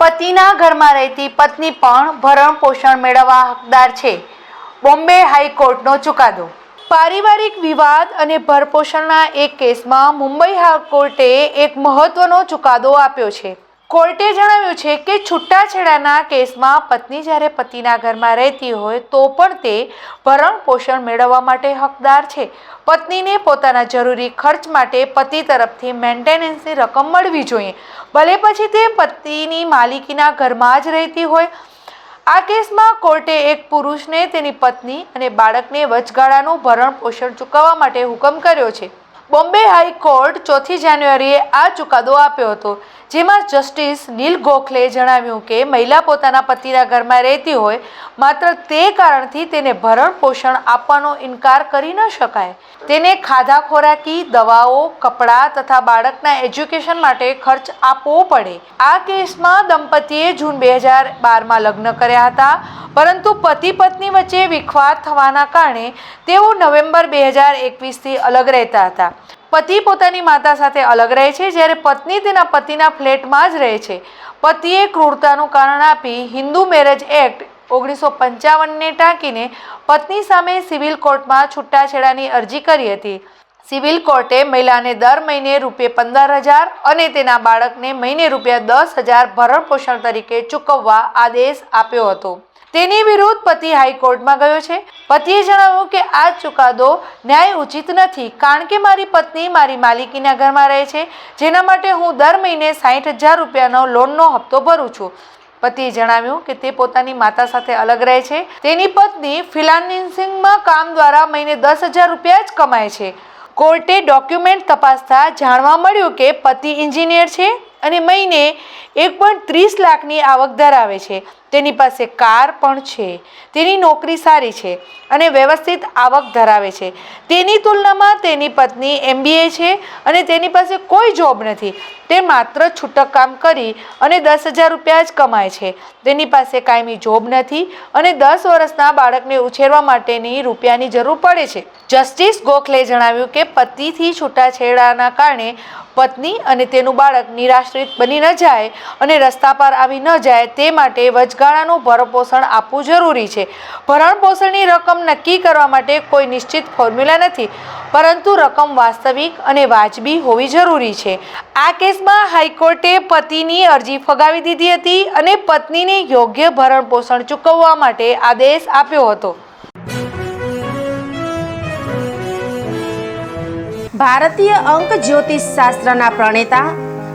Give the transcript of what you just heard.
પતિના ઘરમાં રહેતી પત્ની પણ ભરણ પોષણ મેળવવા હકદાર છે. બોમ્બે હાઈકોર્ટનો ચુકાદો. પારિવારિક વિવાદ અને ભરપોષણના એક કેસમાં મુંબઈ હાઈકોર્ટે એક મહત્વનો ચુકાદો આપ્યો છે. કોર્ટે જણાવ્યું છે કે છૂટાછેડાના કેસમાં પત્ની જ્યારે પતિના ઘરમાં રહેતી હોય તો પણ તે ભરણ પોષણ મેળવવા માટે હકદાર છે. પત્નીને પોતાના જરૂરી ખર્ચ માટે પતિ તરફથી મેન્ટેનન્સની રકમ મળવી જોઈએ. ભલે પછી તે પતિની માલિકીના ઘરમાં જ રહેતી હોય. આ કેસમાં કોર્ટે એક પુરુષને, તેની પત્ની અને બાળકને વચગાળાનું ભરણ પોષણ ચૂકવવા માટે હુકમ કર્યો છે. બોમ્બે હાઈકોર્ટ ચોથી જાન્યુઆરીએ આ ચુકાદો આપ્યો હતો. જેમાં જસ્ટિસ નીલ ગોખલે જણાવ્યું કે મહિલા પોતાના પતિના ઘરમાં રહેતી હોય, માત્ર તે કારણથી તેને ભરણ પોષણ આપવાનો ઇનકાર કરી ન શકાય. તેને ખાધા ખોરાકી, દવાઓ, કપડાં તથા બાળકના એજ્યુકેશન માટે ખર્ચ આપવો પડે. આ કેસમાં દંપતીએ જૂન બે હજાર બારમાં લગ્ન કર્યા હતા, પરંતુ પતિ પત્ની વચ્ચે વિખવાદ થવાના કારણે તેઓ નવેમ્બર બે હજાર એકવીસથી અલગ રહેતા હતા. પતિ પોતાની માતા સાથે અલગ રહે છે, જ્યારે પત્ની તેના પતિના ફ્લેટમાં જ રહે છે. પતિએ ક્રૂરતાનું કારણ આપી હિન્દુ મેરેજ એક્ટ ઓગણીસો પંચાવનને ટાંકીને પત્ની સામે સિવિલ કોર્ટમાં છૂટાછેડાની અરજી કરી હતી. સિવિલ કોર્ટે મહિલાને દર મહિને રૂપિયા પંદર હજાર અને તેના બાળકને મહિને રૂપિયા દસ હજાર ભરણપોષણ તરીકે ચૂકવવા આદેશ આપ્યો હતો. તેની વિરુદ્ધ પતિ હાઈકોર્ટમાં ગયો છે. પતિએ જણાવ્યું કે આ ચુકાદો ન્યાય ઉચિત નથી કારણ કે મારી પત્ની મારી માલિકીના ઘરમાં રહે છે. જેના માટે હું દર મહિને સાઠ હજાર રૂપિયાનો લોનનો હપ્તો ભરું છું. પતિએ જણાવ્યું કે તે પોતાની માતા સાથે અલગ રહે છે. તેની પત્ની ફ્રીલાન્સિંગમાં કામ દ્વારા મહિને દસ હજાર રૂપિયા જ કમાય છે. કોર્ટે ડોક્યુમેન્ટ તપાસતા જાણવા મળ્યું કે પતિ એન્જિનિયર છે અને મહિને એક પોઈન્ટ ત્રીસ લાખની આવક ધરાવે છે. તેની પાસે કાર પણ છે. તેની નોકરી સારી છે અને વ્યવસ્થિત આવક ધરાવે છે. તેની તુલનામાં તેની પત્ની એમબીએ છે અને તેની પાસે કોઈ જોબ નથી. તે માત્ર છૂટક કામ કરી અને દસ હજાર રૂપિયા જ કમાય છે. તેની પાસે કાયમી જોબ નથી અને દસ વર્ષના બાળકને ઉછેરવા માટેની રૂપિયાની જરૂર પડે છે. જસ્ટિસ ગોખલે જણાવ્યું કે પતિથી છૂટાછેડાના કારણે પત્ની અને તેનું બાળક નિરાશ્રિત બની ન જાય અને રસ્તા પર આવી ન જાય તે માટે વચગાળાનું ભરણપોષણ આપવું જરૂરી છે. ભરણપોષણની રકમ નક્કી કરવા માટે કોઈ નિશ્ચિત ફોર્મ્યુલા નથી, પરંતુ રકમ વાસ્તવિક અને વાજબી હોવી જરૂરી છે. આ કેસમાં હાઈકોર્ટે પતિની અરજી ફગાવી દીધી હતી અને પત્નીને યોગ્ય ભરણપોષણ ચૂકવવા માટે આદેશ આપ્યો હતો. ભારતીય અંક જ્યોતિષ શાસ્ત્રના પ્રણેતા